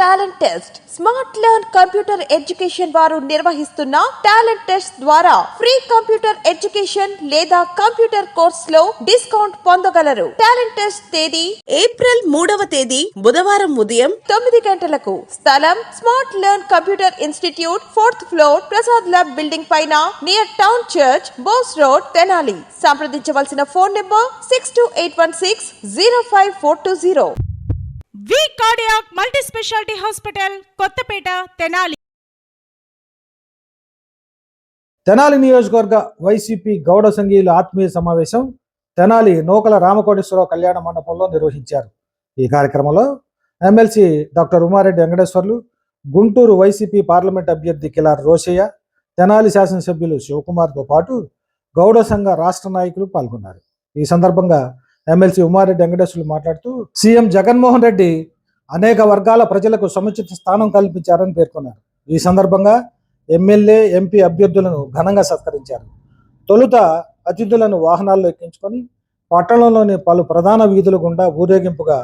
Talent test. Smart learn computer education వారు నిర్వహిస్తున్న talent test ద్వారా ఫ్రీ కంప్యూటర్ ఎడ్యుకేషన్ లేదా కంప్యూటర్ కోర్స్లో డిస్కౌంట్ పొందగలరు. టాలెంట్ టెస్ట్ తేదీ ఏప్రిల్ మూడవ తేదీ బుధవారం ఉదయం తొమ్మిది గంటలకు. స్థలం smart learn computer institute fourth floor Prasad lab building పైన near town church Bose road Tenali. సంప్రదించవలసిన phone number six two eight one six zero five four two zero. V cardiac multi speciality hospital Kothapeta Tenali. Tenali నియోజకవర్గ YCP Gowda సంఘీయుల ఆత్మీయ సమావేశం తెనాలి నూకల రామకోటేశ్వరరావు కళ్యాణ మండపంలో నిర్వహించారు. ఈ కార్యక్రమంలో MLC doctor Umareddy Venkateswarlu Guntur YCP parliament అభ్యర్థి కిలార్ రోషయ్య తెనాలి శాసనసభ్యులు శివకుమార్తో పాటు గౌడ సంఘ రాష్ట్ర నాయకులు పాల్గొన్నారు. ఈ సందర్భంగా ఎమ్మెల్సీ ఉమారెడ్డి వెంకటేశ్వర్లు మాట్లాడుతూ సీఎం జగన్మోహన్ రెడ్డి అనేక వర్గాల ప్రజలకు సముచిత స్థానం కల్పించారని పేర్కొన్నారు. ఈ సందర్భంగా ఎమ్మెల్యే ఎంపీ అభ్యర్థులను ఘనంగా సత్కరించారు. తొలుత అతిథులను వాహనాల్లో ఎక్కించుకొని పట్టణంలోని పలు ప్రధాన వీధుల గుండా ఊరేగింపుగా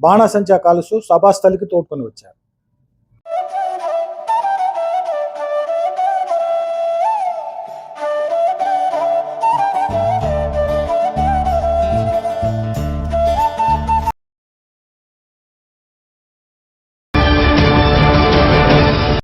బాణసంచా కాలుస్తూ సభాస్థలికి తోడ్కొని వచ్చారు.